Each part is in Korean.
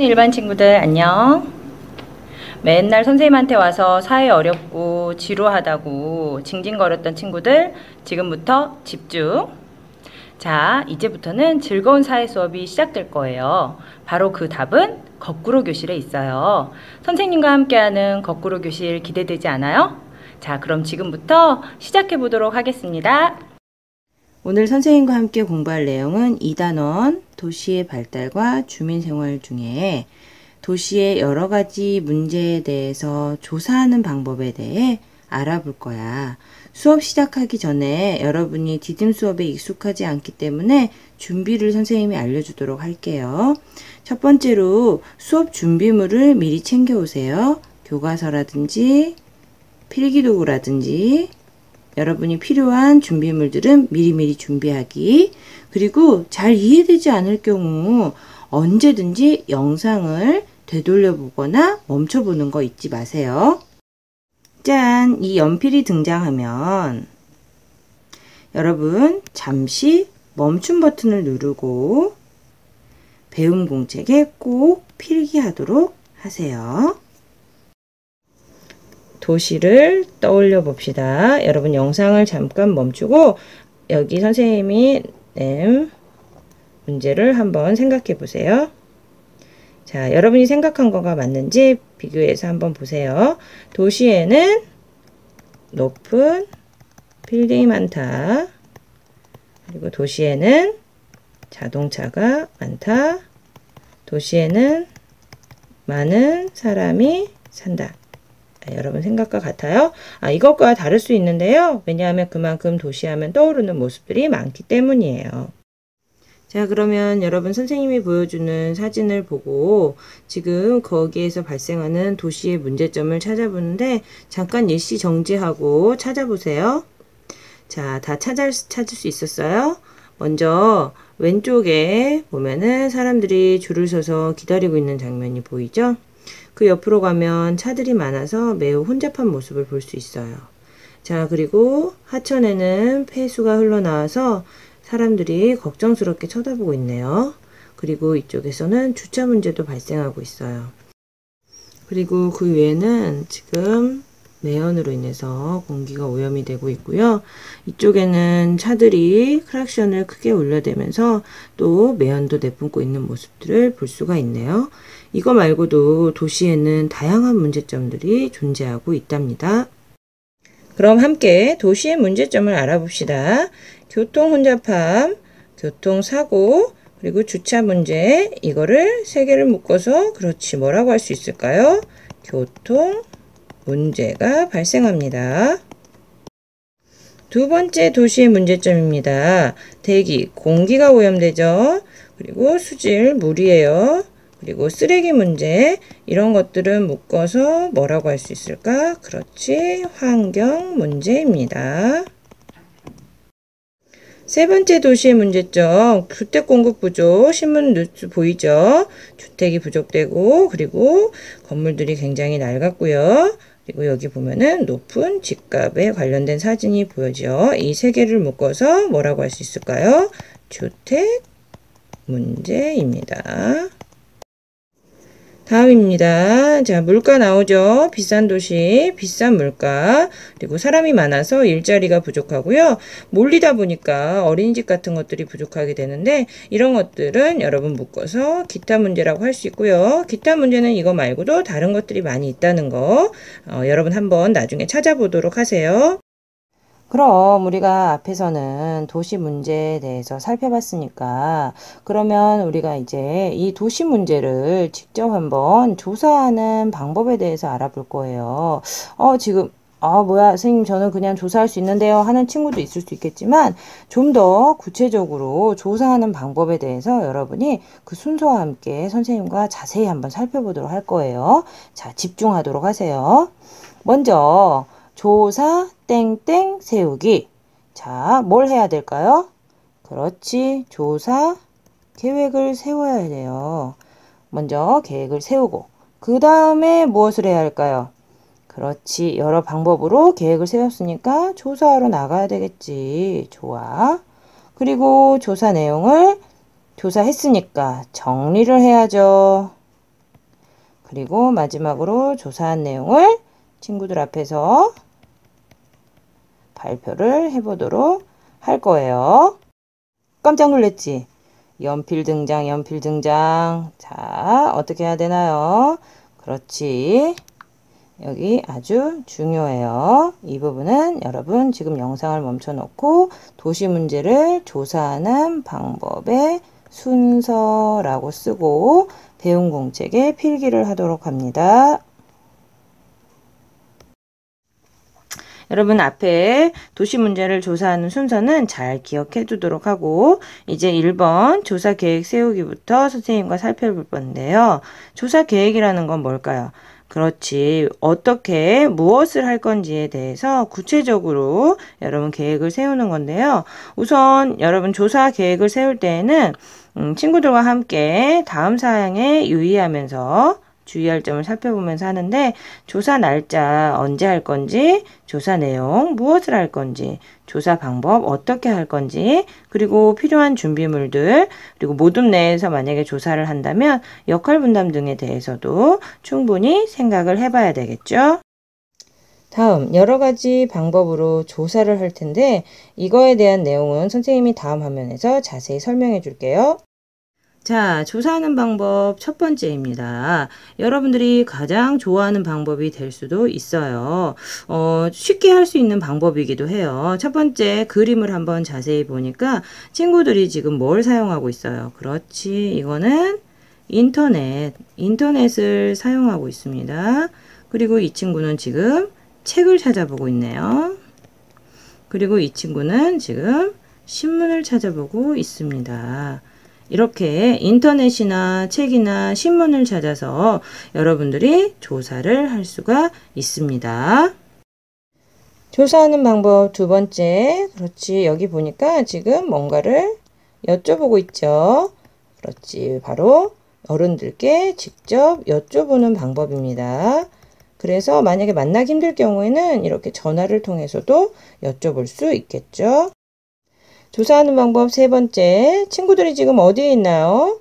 일반 친구들 안녕. 맨날 선생님한테 와서 사회 어렵고 지루하다고 징징거렸던 친구들 지금부터 집중. 자, 이제부터는 즐거운 사회 수업이 시작될 거예요. 바로 그 답은 거꾸로 교실에 있어요. 선생님과 함께하는 거꾸로 교실 기대되지 않아요? 자, 그럼 지금부터 시작해 보도록 하겠습니다. 오늘 선생님과 함께 공부할 내용은 2단원 도시의 발달과 주민생활 중에 도시의 여러 가지 문제에 대해서 조사하는 방법에 대해 알아볼 거야. 수업 시작하기 전에 여러분이 디딤 수업에 익숙하지 않기 때문에 준비를 선생님이 알려주도록 할게요. 첫 번째로 수업 준비물을 미리 챙겨오세요. 교과서라든지 필기도구라든지 여러분이 필요한 준비물들은 미리미리 준비하기 그리고 잘 이해되지 않을 경우 언제든지 영상을 되돌려 보거나 멈춰 보는 거 잊지 마세요. 짠! 이 연필이 등장하면 여러분 잠시 멈춤 버튼을 누르고 배움 공책에 꼭 필기하도록 하세요. 도시를 떠올려 봅시다. 여러분 영상을 잠깐 멈추고 여기 선생님이 낸 문제를 한번 생각해 보세요. 자, 여러분이 생각한 거가 맞는지 비교해서 한번 보세요. 도시에는 높은 빌딩이 많다. 그리고 도시에는 자동차가 많다. 도시에는 많은 사람이 산다. 아, 여러분 생각과 같아요? 아, 이것과 다를 수 있는데요. 왜냐하면 그만큼 도시하면 떠오르는 모습들이 많기 때문이에요. 자, 그러면 여러분 선생님이 보여주는 사진을 보고 지금 거기에서 발생하는 도시의 문제점을 찾아보는데 잠깐 일시 정지하고 찾아보세요. 자, 다 찾을, 찾을 수 있었어요? 먼저 왼쪽에 보면은 사람들이 줄을 서서 기다리고 있는 장면이 보이죠? 그 옆으로 가면 차들이 많아서 매우 혼잡한 모습을 볼 수 있어요. 자, 그리고 하천에는 폐수가 흘러나와서 사람들이 걱정스럽게 쳐다보고 있네요. 그리고 이쪽에서는 주차 문제도 발생하고 있어요. 그리고 그 위에는 지금 매연으로 인해서 공기가 오염이 되고 있고요. 이쪽에는 차들이 크락션을 크게 울려대면서 또 매연도 내뿜고 있는 모습들을 볼 수가 있네요. 이거 말고도 도시에는 다양한 문제점들이 존재하고 있답니다. 그럼 함께 도시의 문제점을 알아봅시다. 교통 혼잡함, 교통사고, 그리고 주차 문제 이거를 세 개를 묶어서 그렇지 뭐라고 할 수 있을까요? 교통 문제가 발생합니다. 두 번째 도시의 문제점입니다. 대기, 공기가 오염되죠. 그리고 수질, 물이에요. 그리고 쓰레기 문제 이런 것들은 묶어서 뭐라고 할 수 있을까? 그렇지 환경 문제입니다. 세 번째 도시의 문제점 주택 공급 부족 신문 뉴스 보이죠? 주택이 부족되고 그리고 건물들이 굉장히 낡았고요. 그리고 여기 보면은 높은 집값에 관련된 사진이 보여져. 이세 개를 묶어서 뭐라고 할 수 있을까요? 주택 문제입니다. 다음입니다. 자, 물가 나오죠. 비싼 도시, 비싼 물가, 그리고 사람이 많아서 일자리가 부족하고요. 몰리다 보니까 어린이집 같은 것들이 부족하게 되는데 이런 것들은 여러분 묶어서 기타 문제라고 할 수 있고요. 기타 문제는 이거 말고도 다른 것들이 많이 있다는 거 어, 여러분 한번 나중에 찾아보도록 하세요. 그럼 우리가 앞에서는 도시 문제에 대해서 살펴봤으니까 그러면 우리가 이제 이 도시 문제를 직접 한번 조사하는 방법에 대해서 알아볼 거예요. 어, 지금 아, 뭐야, 선생님, 저는 그냥 조사할 수 있는데요. 하는 친구도 있을 수 있겠지만, 좀 더 구체적으로 조사하는 방법에 대해서 여러분이 그 순서와 함께 선생님과 자세히 한번 살펴보도록 할 거예요. 자, 집중하도록 하세요. 먼저, 조사 땡땡 세우기. 자, 뭘 해야 될까요? 그렇지. 조사 계획을 세워야 돼요. 먼저 계획을 세우고 그 다음에 무엇을 해야 할까요? 그렇지. 여러 방법으로 계획을 세웠으니까 조사하러 나가야 되겠지. 좋아. 그리고 조사 내용을 조사했으니까 정리를 해야죠. 그리고 마지막으로 조사한 내용을 친구들 앞에서 발표를 해보도록 할 거예요. 깜짝 놀랐지? 연필 등장, 연필 등장. 자, 어떻게 해야 되나요? 그렇지. 여기 아주 중요해요. 이 부분은 여러분 지금 영상을 멈춰 놓고 도시 문제를 조사하는 방법의 순서라고 쓰고 배운 공책에 필기를 하도록 합니다. 여러분 앞에 도시 문제를 조사하는 순서는 잘 기억해 두도록 하고 이제 1번 조사 계획 세우기부터 선생님과 살펴볼 건데요. 조사 계획이라는 건 뭘까요? 그렇지. 어떻게 무엇을 할 건지에 대해서 구체적으로 여러분 계획을 세우는 건데요. 우선 여러분 조사 계획을 세울 때에는 음, 친구들과 함께 다음 사항에 유의하면서 주의할 점을 살펴보면서 하는데 조사 날짜 언제 할 건지 조사 내용 무엇을 할 건지 조사 방법 어떻게 할 건지 그리고 필요한 준비물들 그리고 모둠 내에서 만약에 조사를 한다면 역할 분담 등에 대해서도 충분히 생각을 해봐야 되겠죠. 다음 여러 가지 방법으로 조사를 할 텐데 이거에 대한 내용은 선생님이 다음 화면에서 자세히 설명해 줄게요. 자, 조사하는 방법 첫 번째입니다. 여러분들이 가장 좋아하는 방법이 될 수도 있어요. 어, 쉽게 할 수 있는 방법이기도 해요. 첫 번째 그림을 한번 자세히 보니까 친구들이 지금 뭘 사용하고 있어요. 그렇지. 이거는 인터넷, 인터넷을 사용하고 있습니다. 그리고 이 친구는 지금 책을 찾아보고 있네요. 그리고 이 친구는 지금 신문을 찾아보고 있습니다. 이렇게 인터넷이나 책이나 신문을 찾아서 여러분들이 조사를 할 수가 있습니다. 조사하는 방법 두 번째. 그렇지. 여기 보니까 지금 뭔가를 여쭤보고 있죠. 그렇지. 바로 어른들께 직접 여쭤보는 방법입니다. 그래서 만약에 만나기 힘들 경우에는 이렇게 전화를 통해서도 여쭤볼 수 있겠죠. 조사하는 방법 세 번째. 친구들이 지금 어디에 있나요?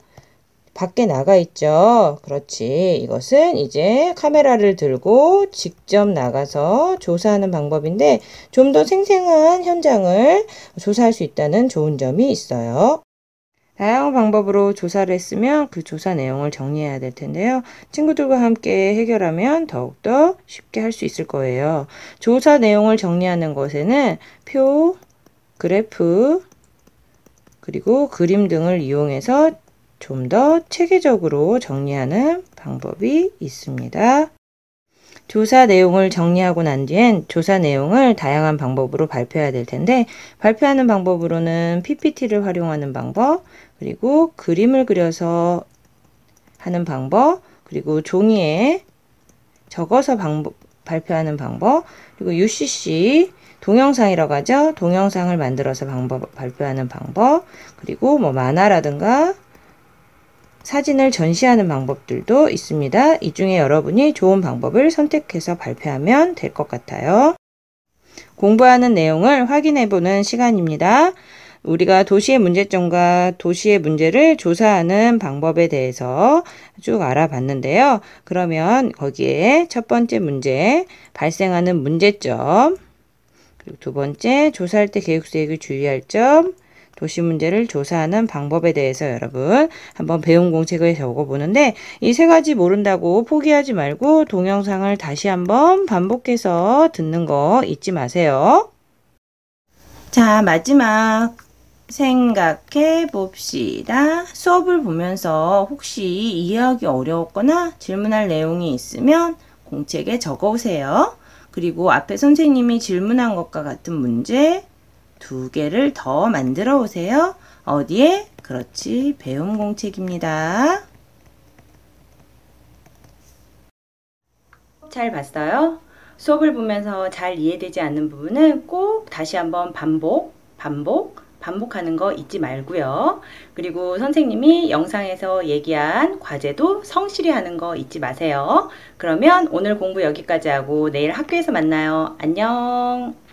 밖에 나가 있죠. 그렇지. 이것은 이제 카메라를 들고 직접 나가서 조사하는 방법인데 좀 더 생생한 현장을 조사할 수 있다는 좋은 점이 있어요. 다양한 방법으로 조사를 했으면 그 조사 내용을 정리해야 될 텐데요. 친구들과 함께 해결하면 더욱더 쉽게 할 수 있을 거예요. 조사 내용을 정리하는 것에는 표, 그래프, 그리고 그림 등을 이용해서 좀 더 체계적으로 정리하는 방법이 있습니다. 조사 내용을 정리하고 난 뒤엔 조사 내용을 다양한 방법으로 발표해야 될 텐데 발표하는 방법으로는 PPT를 활용하는 방법 그리고 그림을 그려서 하는 방법 그리고 종이에 적어서 방법, 발표하는 방법 그리고 UCC 동영상이라고 하죠. 동영상을 만들어서 방법, 발표하는 방법, 그리고 뭐 만화라든가 사진을 전시하는 방법들도 있습니다. 이 중에 여러분이 좋은 방법을 선택해서 발표하면 될 것 같아요. 공부하는 내용을 확인해 보는 시간입니다. 우리가 도시의 문제점과 도시의 문제를 조사하는 방법에 대해서 쭉 알아봤는데요. 그러면 거기에 첫 번째 문제, 발생하는 문제점, 그리고 두 번째, 조사할 때 계획수획을 주의할 점, 도시 문제를 조사하는 방법에 대해서 여러분 한번 배운 공책을 적어보는데 이 세 가지 모른다고 포기하지 말고 동영상을 다시 한번 반복해서 듣는 거 잊지 마세요. 자, 마지막 생각해 봅시다. 수업을 보면서 혹시 이해하기 어려웠거나 질문할 내용이 있으면 공책에 적어 오세요. 그리고 앞에 선생님이 질문한 것과 같은 문제 두 개를 더 만들어 오세요. 어디에? 그렇지. 배움 공책입니다. 잘 봤어요? 수업을 보면서 잘 이해되지 않는 부분은 꼭 다시 한번 반복, 반복, 반복하는 거 잊지 말고요. 그리고 선생님이 영상에서 얘기한 과제도 성실히 하는 거 잊지 마세요. 그러면 오늘 공부 여기까지 하고 내일 학교에서 만나요. 안녕.